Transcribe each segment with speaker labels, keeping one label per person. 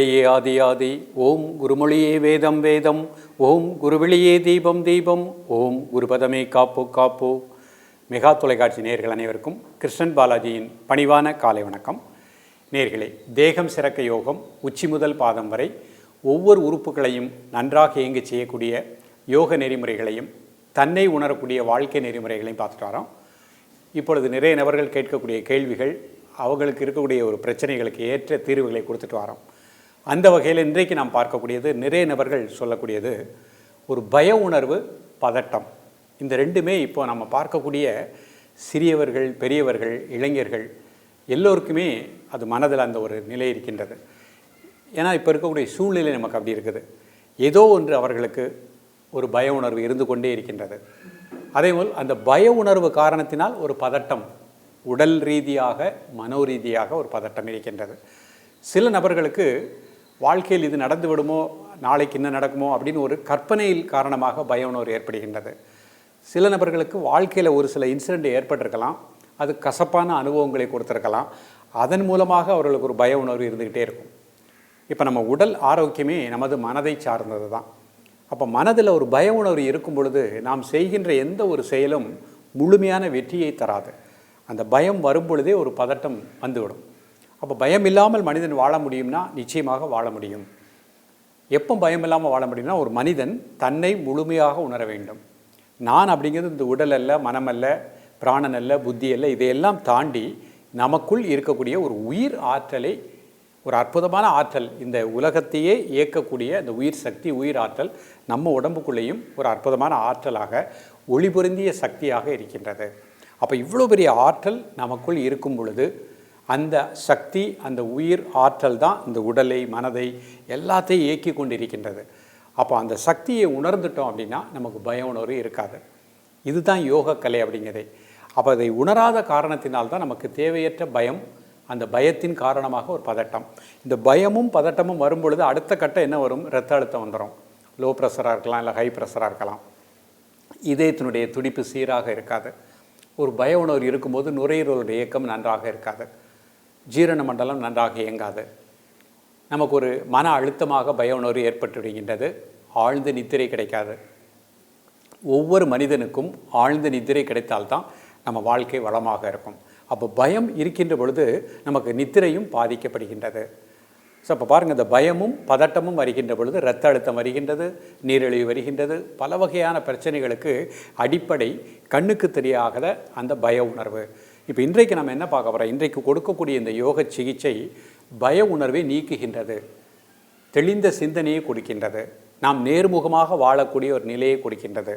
Speaker 1: குருவெளியே ஆதி ஆதி. ஓம் குருமொழியே வேதம் வேதம். ஓம் குருவெளியே தீபம் தீபம். ஓம் குருபதமே காப்போ காப்பு. மெகா தொலைக்காட்சி நேர்கள் அனைவருக்கும் கிருஷ்ணன் பாலாஜியின் பணிவான காலை வணக்கம். நேர்களே தேகம் சிறக்க யோகம் உச்சி முதல் பாதம் வரை ஒவ்வொரு உறுப்புகளையும் நன்றாக இயங்கி செய்யக்கூடிய யோக நெறிமுறைகளையும் தன்னை உணரக்கூடிய வாழ்க்கை நெறிமுறைகளையும் பார்த்துட்டு வரோம். இப்பொழுது நிறைய நபர்கள் கேட்கக்கூடிய கேள்விகள் அவங்களுக்கு இருக்கக்கூடிய ஒரு பிரச்சனைகளுக்கு ஏற்ற தீர்வுகளை கொடுத்துட்டு வரோம். அந்த வகையில் இன்றைக்கு நாம் பார்க்கக்கூடியது நிறைய நபர்கள் சொல்லக்கூடியது ஒரு பய உணர்வு பதட்டம். இந்த ரெண்டுமே இப்போ நம்ம பார்க்கக்கூடிய சிறியவர்கள் பெரியவர்கள் இளைஞர்கள் எல்லோருக்குமே அது மனதில் அந்த ஒரு நிலை இருக்கின்றது. ஏன்னா இப்போ இருக்கக்கூடிய சூழ்நிலை நமக்கு அப்படி இருக்குது. ஏதோ ஒன்று அவர்களுக்கு ஒரு பய உணர்வு இருந்து கொண்டே இருக்கின்றது. அதேபோல் அந்த பய உணர்வு காரணத்தினால் ஒரு பதட்டம் உடல் ரீதியாக மனோ ரீதியாக ஒரு பதட்டம் இருக்கின்றது. சில நபர்களுக்கு வாழ்க்கையில் இது நடந்து விடுமோ நாளைக்கு என்ன நடக்குமோ அப்படின்னு ஒரு கற்பனையில் காரணமாக பய உணர்வு ஏற்படுகின்றது. சில நபர்களுக்கு வாழ்க்கையில் ஒரு சில இன்சிடெண்ட் ஏற்பட்டிருக்கலாம். அது கசப்பான அனுபவங்களை கொடுத்துருக்கலாம். அதன் மூலமாக அவர்களுக்கு ஒரு பய உணர்வு இருந்துக்கிட்டே இருக்கும். இப்போ நம்ம உடல் ஆரோக்கியமே நமது மனதை சார்ந்தது தான் அப்போ மனதில் ஒரு பய உணர்வு இருக்கும் பொழுது நாம் செய்கின்ற எந்த ஒரு செயலும் முழுமையான வெற்றியை தராது. அந்த பயம் வரும் பொழுதே ஒரு பதட்டம் வந்துவிடும். அப்போ பயம் இல்லாமல் மனிதன் வாழ முடியும்னா நிச்சயமாக வாழ முடியும். எப்போ பயம் இல்லாமல் வாழ முடியும்னா ஒரு மனிதன் தன்னை முழுமையாக உணர வேண்டும். நான் அப்படிங்கிறது இந்த உடல் அல்ல மனம் அல்ல பிராணன் அல்ல புத்தி அல்ல இதையெல்லாம் தாண்டி நமக்குள் இருக்கக்கூடிய ஒரு உயிர் ஆற்றலை ஒரு அற்புதமான ஆற்றல் இந்த உலகத்தையே இயக்கக்கூடிய அந்த உயிர் சக்தி உயிர் ஆற்றல் நம்ம உடம்புக்குள்ளேயும் ஒரு அற்புதமான ஆற்றலாக ஒளிபொருந்திய சக்தியாக இருக்கின்றது. அப்போ இவ்வளோ பெரிய ஆற்றல் நமக்குள் இருக்கும் பொழுது அந்த சக்தி அந்த உயிர் ஆற்றல் தான் இந்த உடலை மனதை எல்லாத்தையும் இயக்கி கொண்டு இருக்கின்றது அப்போ அந்த சக்தியை உணர்ந்துட்டோம் அப்படின்னா நமக்கு பய உணர்வு இருக்காது. இதுதான் யோக கலை அப்படிங்கிறதே. அப்போ அதை உணராத காரணத்தினால்தான் நமக்கு தேவையற்ற பயம் அந்த பயத்தின் காரணமாக ஒரு பதட்டம். இந்த பயமும் பதட்டமும் வரும்பொழுது அடுத்த கட்டம் என்ன வரும்? ரத்த அழுத்தம் வந்துடும் லோ ப்ரெஷராக இருக்கலாம் இல்லை ஹை ப்ரெஷராக இருக்கலாம். இதயத்தினுடைய துடிப்பு சீராக இருக்காது. ஒரு பய உணர்வு இருக்கும்போது நுரையீரலுடைய இயக்கம் நன்றாக இருக்காது. ஜீரண மண்டலம் நன்றாக இயங்காது. நமக்கு ஒரு மன அழுத்தமாக பய உணர்வு ஏற்பட்டுவிடுகின்றது ஆழ்ந்த நித்திரை கிடைக்காது. ஒவ்வொரு மனிதனுக்கும் ஆழ்ந்த நித்திரை கிடைத்தால்தான் நம்ம வாழ்க்கை வளமாக இருக்கும். அப்போ பயம் இருக்கின்ற பொழுது நமக்கு நித்திரையும் பாதிக்கப்படுகின்றது. ஸோ அப்போ பாருங்கள் இந்த பயமும் பதட்டமும் வருகின்ற பொழுது இரத்த அழுத்தம் வருகின்றது நீரிழிவு வருகின்றது பல வகையான பிரச்சனைகளுக்கு அடிப்படை கண்ணுக்கு தெரியாத அந்த பய உணர்வு. இப்போ இன்றைக்கு நம்ம என்ன பார்க்க போகிறோம் இன்றைக்கு கொடுக்கக்கூடிய இந்த யோக சிகிச்சை பய உணர்வை நீக்குகின்றது. தெளிந்த சிந்தனையை கொடுக்கின்றது. நாம் நேர்முகமாக வாழக்கூடிய ஒரு நிலையை கொடுக்கின்றது.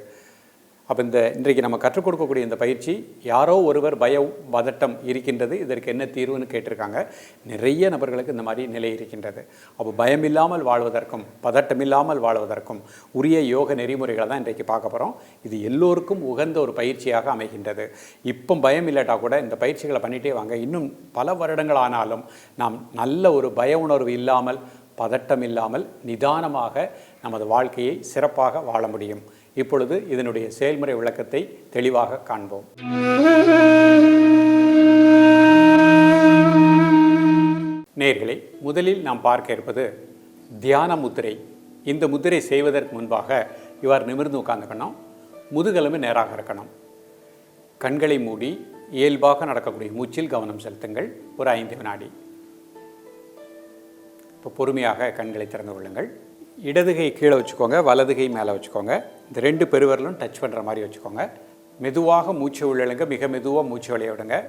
Speaker 1: அப்போ இந்த இன்றைக்கு நம்ம கற்றுக் கொடுக்கக்கூடிய இந்த பயிற்சி யாரோ ஒருவர் பய பதட்டம் இருக்கின்றது இதற்கு என்ன தீர்வுன்னு கேட்டிருக்காங்க. நிறைய நபர்களுக்கு இந்த மாதிரி நிலை இருக்கின்றது. அப்போ பயம் இல்லாமல் வாழ்வதற்கும் பதட்டம் இல்லாமல் வாழ்வதற்கும் உரிய யோக நெறிமுறைகளை தான் இன்றைக்கு பார்க்க போகிறோம் இது எல்லோருக்கும் உகந்த ஒரு பயிற்சியாக அமைகின்றது. இப்போ பயம் இல்லாட்டா கூட இந்த பயிற்சிகளை பண்ணிகிட்டே வாங்க. இன்னும் பல வருடங்கள் ஆனாலும் நாம் நல்ல ஒரு பய உணர்வு இல்லாமல் பதட்டம் இல்லாமல் நிதானமாக நமது வாழ்க்கையை சிறப்பாக வாழ முடியும். இப்பொழுது இதனுடைய செயல்முறை விளக்கத்தை தெளிவாக காண்போம். நேர்களே முதலில் நாம் பார்க்க இருப்பது தியான முத்திரை இந்த முத்திரை செய்வதற்கு முன்பாக இவ்வாறு நிமிர்ந்து உட்கார்ந்துக்கணும் முதுகெலும்பு நேராக இருக்கணும். கண்களை மூடி இயல்பாக நடக்கக்கூடிய மூச்சில் கவனம் செலுத்துங்கள். ஒரு ஐந்து வினாடி. இப்போ பொறுமையாக கண்களை திறந்து கொள்ளுங்கள். இடதுகை கீழே வச்சுக்கோங்க வலதுகை மேலே வச்சுக்கோங்க. இந்த ரெண்டு பெருவரலும் டச் பண்ணுற மாதிரி வச்சுக்கோங்க. மெதுவாக மூச்சு உள்ளிழுங்க மிக மெதுவாக மூச்சு வெளிய விடுங்க.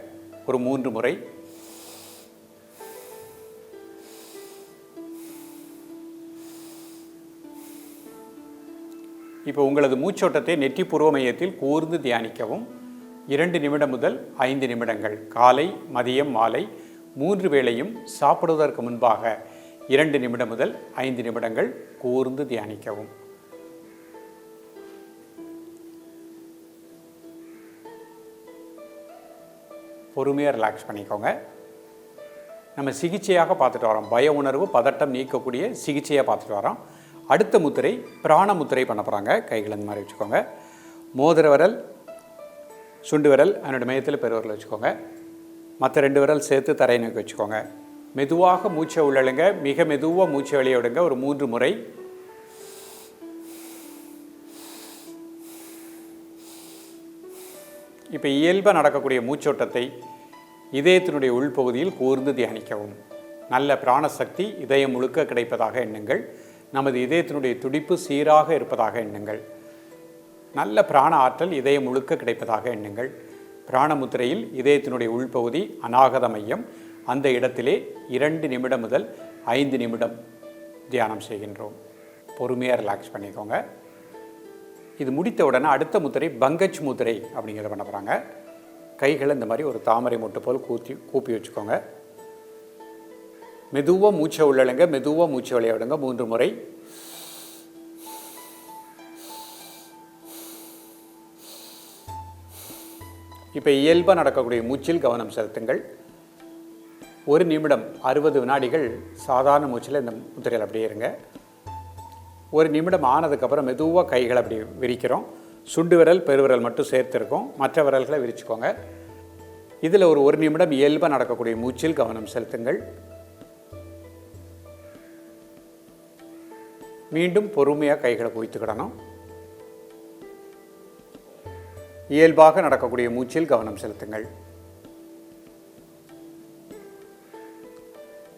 Speaker 1: ஒரு மூன்று முறை. இப்போ உங்களது மூச்சோட்டத்தை நெற்றி பூர்வ மையத்தில் கூர்ந்து தியானிக்கவும். இரண்டு நிமிடம் முதல் ஐந்து நிமிடங்கள் காலை மதியம் மாலை. மூன்று வேளையும் சாப்பிடுவதற்கு முன்பாக இரண்டு நிமிடம் முதல் ஐந்து நிமிடங்கள் கூர்ந்து தியானிக்கவும். பொறுமையாக ரிலாக்ஸ் பண்ணிக்கோங்க. நம்ம சிகிச்சையாக பார்த்துட்டு வரோம். பய உணர்வு பதட்டம் நீக்கக்கூடிய சிகிச்சையாக பார்த்துட்டு வரோம். அடுத்த முத்திரை பிராண முத்திரை பண்ண போகிறாங்க கைகள் இந்த மாதிரி வச்சுக்கோங்க. மோதிர விரல் சுண்டு விரல் அதனுடைய மையத்தில் பெருவரில் வச்சுக்கோங்க. மற்ற ரெண்டு விரல் சேர்த்து தரையை நோக்கி வச்சுக்கோங்க. மெதுவாக மூச்சை உள்ளழுங்க. மிக மெதுவாக மூச்சை வெளியே விடுங்க. ஒரு மூன்று முறை. இப்போ இயல்பாக நடக்கக்கூடிய மூச்சோட்டத்தை இதயத்தினுடைய உள்பகுதியில் கூர்ந்து தியானிக்கவும். நல்ல பிராணசக்தி இதயம் முழுக்க கிடைப்பதாக எண்ணுங்கள். நமது இதயத்தினுடைய துடிப்பு சீராக இருப்பதாக எண்ணுங்கள். நல்ல பிராண ஆற்றல் இதயம் முழுக்க கிடைப்பதாக எண்ணுங்கள். பிராணமுத்திரையில் இதயத்தினுடைய உள்பகுதி அநாகத மையம். அந்த இடத்திலே இரண்டு நிமிடம் முதல் ஐந்து நிமிடம் தியானம் செய்கின்றோம். பொறுமையாக ரிலாக்ஸ் பண்ணிக்கோங்க. இது முடித்த உடனே அடுத்த முத்திரை பங்கஜ் முத்திரை அப்படிங்கிறத பண்ண போகிறாங்க கைகளை இந்த மாதிரி ஒரு தாமரை மொட்டு போல் கூத்தி கூப்பி வச்சுக்கோங்க. மெதுவாக மூச்சை உள்ளழுங்க மெதுவாக மூச்சை விளையாடுங்க மூன்று முறை. இப்போ இயல்பாக நடக்கக்கூடிய மூச்சில் கவனம் செலுத்துங்கள். ஒரு நிமிடம் அறுபது வினாடிகள் சாதாரண மூச்சில் இந்த முத்திரையில் அப்படியே இருங்க. ஒரு நிமிடம் ஆனதுக்கப்புறம் மெதுவாக கைகளை அப்படி விரிக்கிறோம். சுண்டு விரல் பெருவிரல் மட்டும் சேர்த்துருக்கோம். மற்ற விரல்களை விரிச்சுக்கோங்க. இதில் ஒரு ஒரு நிமிடம் இயல்பாக நடக்கக்கூடிய மூச்சில் கவனம் செலுத்துங்கள். மீண்டும் பொறுமையாக கைகளை குவித்துக்கிடணும் இயல்பாக நடக்கக்கூடிய மூச்சில் கவனம் செலுத்துங்கள்.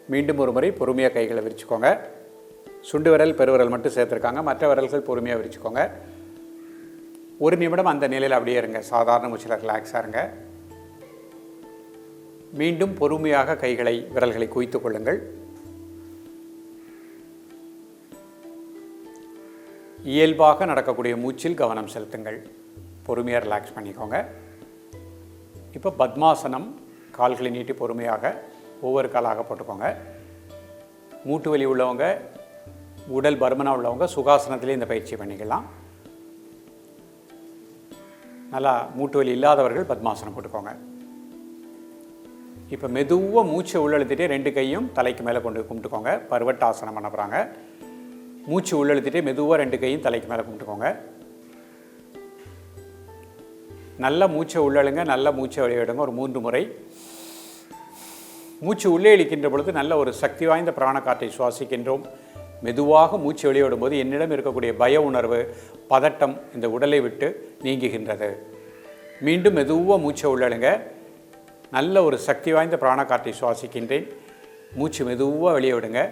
Speaker 1: மீண்டும் ஒரு முறை பொறுமையாக கைகளை விரிச்சுக்கோங்க. சுண்டு விரல் பெருவிரல் மட்டும் சேர்த்துருக்காங்க. மற்ற விரல்கள் பொறுமையாக விரிச்சுக்கோங்க. ஒரு நிமிடம் அந்த நிலையில் அப்படியே இருங்க. சாதாரண மூச்சில் ரிலாக்ஸாக இருங்க. மீண்டும் பொறுமையாக கைகளை விரல்களை குவித்துக் கொள்ளுங்கள். இயல்பாக நடக்கக்கூடிய மூச்சில் கவனம் செலுத்துங்கள். பொறுமையாக ரிலாக்ஸ் பண்ணிக்கோங்க. இப்போ பத்மாசனம் கால்களை நீட்டி பொறுமையாக ஒவ்வொரு காலாக போட்டுக்கோங்க. மூட்டு வலி உள்ளவங்க உடல் பருமனாக உள்ளவங்க சுகாசனத்திலே இந்த பயிற்சி பண்ணிக்கலாம். நல்லா மூட்டு வலி இல்லாதவர்கள் பத்மாசனம் போட்டுக்கோங்க. இப்போ மெதுவாக மூச்சை உள்ளழுத்திட்டே ரெண்டு கையும் தலைக்கு மேலே கொண்டு கும்பிட்டுக்கோங்க. பருவட்டாசனம் பண்ண போகிறாங்க மூச்சு உள்ளழுத்திட்டே மெதுவாக ரெண்டு கையும் தலைக்கு மேலே கும்பிட்டுக்கோங்க. நல்ல மூச்சை உள்ளழுங்க நல்ல மூச்சை வெளியிடுங்க ஒரு மூன்று முறை மூச்சு உள்ளே இழுக்கின்ற பொழுது நல்ல ஒரு சக்தி வாய்ந்த பிராணக்காற்றை சுவாசிக்கின்றோம். மெதுவாக மூச்சு வெளியிடும் போது என்னிடம் இருக்கக்கூடிய பய உணர்வு பதட்டம் இந்த உடலை விட்டு நீங்குகின்றது. மீண்டும் மெதுவாக மூச்சை உள்ளழுங்க. நல்ல ஒரு சக்தி வாய்ந்த பிராணக்காற்றை சுவாசிக்கின்றேன். மூச்சு மெதுவாக வெளியே விடுங்க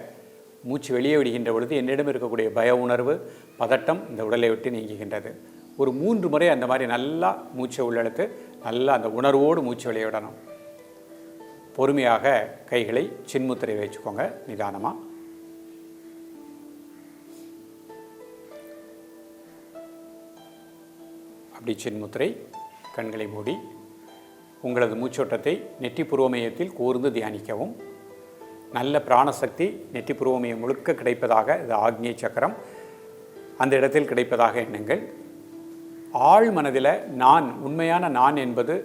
Speaker 1: மூச்சு வெளியே விடுகின்ற பொழுது என்னிடம் இருக்கக்கூடிய பய உணர்வு பதட்டம் இந்த உடலை விட்டு நீங்குகின்றது. ஒரு மூன்று முறை அந்த மாதிரி நல்லா மூச்சை உள்ளெழுத்து நல்லா அந்த உணர்வோடு மூச்சு வெளியே விடணும் பொறுமையாக கைகளை சின்முத்திரை வச்சுக்கோங்க நிதானமாக அப்படி சின்முத்திரை கண்களை மூடி உங்களது மூச்சோட்டத்தை நெற்றி புருவமயத்தில் கூர்ந்து தியானிக்கவும். நல்ல பிராணசக்தி நெற்றி புருவமயம் முழுக்க கிடைப்பதாக இது ஆக்னிய சக்கரம். அந்த இடத்தில் கிடைப்பதாக எண்ணுங்கள். ஆழ் மனதில் நான் உண்மையான நான் என்பது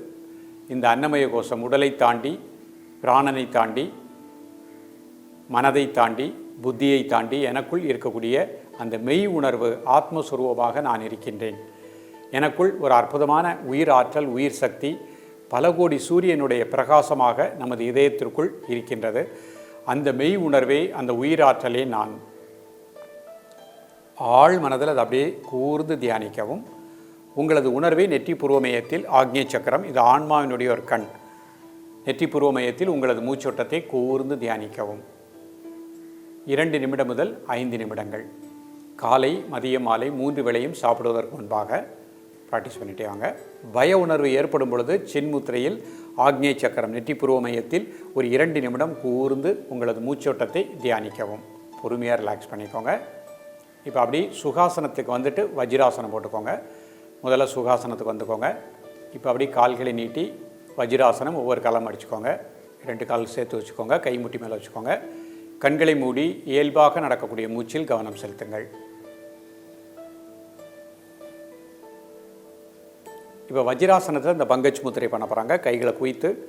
Speaker 1: இந்த அன்னமய கோஷம் உடலை தாண்டி பிராணனை தாண்டி மனதை தாண்டி புத்தியை தாண்டி எனக்குள் இருக்கக்கூடிய அந்த மெய் உணர்வு ஆத்மஸ்வரூபமாக நான் இருக்கின்றேன். எனக்குள் ஒரு அற்புதமான உயிர் ஆற்றல் உயிர் சக்தி பல கோடி சூரியனுடைய பிரகாசமாக நமது இதயத்திற்குள் இருக்கின்றது. அந்த மெய் உணர்வே அந்த உயிராற்றலே நான். ஆழ் மனதில் அது அப்படியே கூர்ந்து தியானிக்கவும் உங்களது உணர்வை நெற்றி பூர்வமயத்தில் ஆக்ஞை சக்கரம் இது ஆன்மாவினுடைய ஒரு கண். நெற்றிப்பூர்வ மையத்தில் உங்களது மூச்சோட்டத்தை கூர்ந்து தியானிக்கவும். இரண்டு நிமிடம் முதல் ஐந்து நிமிடங்கள். காலை மதியம் மாலை மூன்று வேளையும் சாப்பிடுவதற்கு முன்பாக ப்ராக்டிஸ் பண்ணிட்டே வாங்க. பய உணர்வு ஏற்படும் பொழுது சின்முத்திரையில் ஆக்னேய சக்கரம் நெற்றிபூர்வ மையத்தில் ஒரு இரண்டு நிமிடம் கூர்ந்து உங்களது மூச்சோட்டத்தை தியானிக்கவும். பொறுமையாக ரிலாக்ஸ் பண்ணிக்கோங்க. இப்போ அப்படி சுகாசனத்துக்கு வந்துட்டு வஜ்ராசனம் போட்டுக்கோங்க. முதல்ல சுகாசனத்துக்கு வந்துக்கோங்க. இப்போ அப்படி கால்களை நீட்டி வஜ்ராசனம் ஒவ்வொரு காலம் அடிச்சுக்கோங்க. ரெண்டு கால் சேர்த்து வச்சுக்கோங்க கை முட்டி மேலே வச்சுக்கோங்க. கண்களை மூடி இயல்பாக நடக்கக்கூடிய மூச்சில் கவனம் செலுத்துங்கள். இப்போ வஜ்ராசனத்தில் இந்த பங்கஜ் முத்திரை பண்ண போகிறாங்க கைகளை குவித்து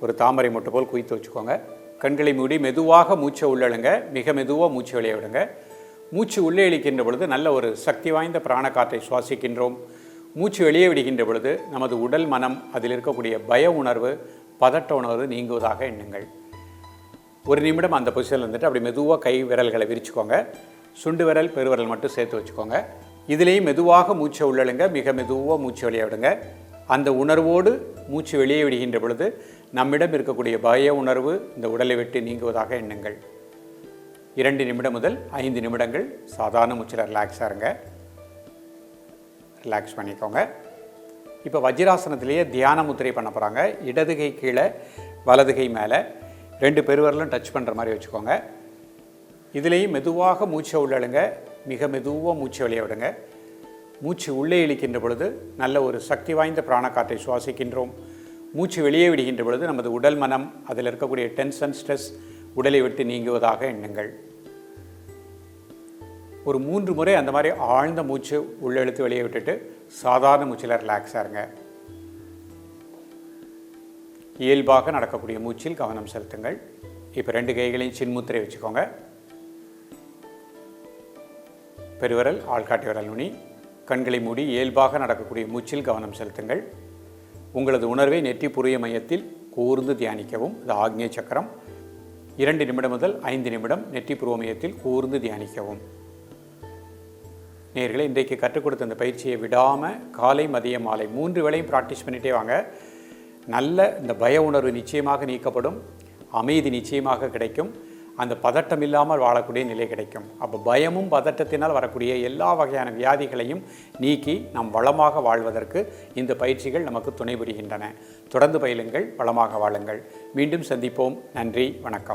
Speaker 1: ஒரு தாமரை மொட்டு போல் குவித்து வச்சுக்கோங்க. கண்களை மூடி மெதுவாக மூச்சை உள்ளழுங்க. மிக மெதுவாக மூச்சு வெளியே விடுங்க. மூச்சு உள்ளே இழிக்கின்ற பொழுது நல்ல ஒரு சக்தி வாய்ந்த பிராணக்காற்றை சுவாசிக்கின்றோம். மூச்சு வெளியே விடுகின்ற பொழுது நமது உடல் மனம் அதில் இருக்கக்கூடிய பய உணர்வு பதட்ட உணர்வு நீங்குவதாக எண்ணுங்கள். ஒரு நிமிடம் அந்த பொசிஷனில் இருந்துட்டு அப்படி மெதுவாக கை விரல்களை விரிச்சுக்கோங்க. சுண்டு விரல் பெருவிரல் மட்டும் சேர்த்து வச்சுக்கோங்க. இதுலேயும் மெதுவாக மூச்சை உள்ளழுங்க மிக மெதுவாக மூச்சு வெளியே விடுங்க. அந்த உணர்வோடு மூச்சு வெளியே விடுகின்ற பொழுது நம்மிடம் இருக்கக்கூடிய பய உணர்வு இந்த உடலை விட்டு நீங்குவதாக எண்ணுங்கள். இரண்டு நிமிடம் முதல் ஐந்து நிமிடங்கள் சாதாரண மூச்சில் ரிலாக்ஸாக இருங்க. ரிலாக்ஸ் பண்ணிக்கோங்க. இப்போ வஜ்ராசனத்திலேயே தியான முத்திரை பண்ண போகிறாங்க இடதுகை கீழே வலதுகை மேலே. ரெண்டு பெருவரலும் டச் பண்ணுற மாதிரி வச்சுக்கோங்க. இதுலேயும் மெதுவாக மூச்சை உள்ளழுங்க மிக மெதுவாக மூச்சை வெளியே விடுங்க. மூச்சு உள்ளே இழுக்கின்ற பொழுது நல்ல ஒரு சக்தி வாய்ந்த பிராணக்காற்றை சுவாசிக்கின்றோம். மூச்சு வெளியே விடுகின்ற பொழுது நமது உடல் மனம் அதில் இருக்கக்கூடிய டென்ஷன் ஸ்ட்ரெஸ் உடலை விட்டு நீங்குவதாக எண்ணுங்கள். ஒரு மூன்று முறை அந்த மாதிரி ஆழ்ந்த மூச்சு உள்ளெழுத்து வெளியே விட்டுட்டு சாதாரண மூச்சில் ரிலாக்ஸாக இருங்க. இயல்பாக நடக்கக்கூடிய மூச்சில் கவனம் செலுத்துங்கள். இப்போ ரெண்டு கைகளையும் சின்முத்திரை வச்சுக்கோங்க. பெருவிரல் ஆள்காட்டி விரல் நுனி. கண்களை மூடி இயல்பாக நடக்கக்கூடிய மூச்சில் கவனம் செலுத்துங்கள். உங்களது உணர்வை நெற்றி புரிய மையத்தில் கூர்ந்து தியானிக்கவும். இது ஆக்னிய சக்கரம். இரண்டு நிமிடம் முதல் ஐந்து நிமிடம் நெற்றி புருவ மையத்தில் கூர்ந்து தியானிக்கவும். நேர்களை இன்றைக்கு கற்றுக் கொடுத்த இந்த பயிற்சியை விடாமல் காலை மதிய மாலை மூன்று வேளையும் ப்ராக்டிஸ் பண்ணிகிட்டே வாங்க. நல்ல இந்த பய உணர்வு நிச்சயமாக நீக்கப்படும். அமைதி நிச்சயமாக கிடைக்கும். அந்த பதட்டம் இல்லாமல் வாழக்கூடிய நிலை கிடைக்கும். அப்போ பயமும் பதட்டத்தினால் வரக்கூடிய எல்லா வகையான வியாதிகளையும் நீக்கி நாம் வளமாக வாழ்வதற்கு இந்த பயிற்சிகள் நமக்கு துணை புரிகின்றன. தொடர்ந்து பயிலுங்கள் வளமாக வாழுங்கள். மீண்டும் சந்திப்போம். நன்றி வணக்கம்.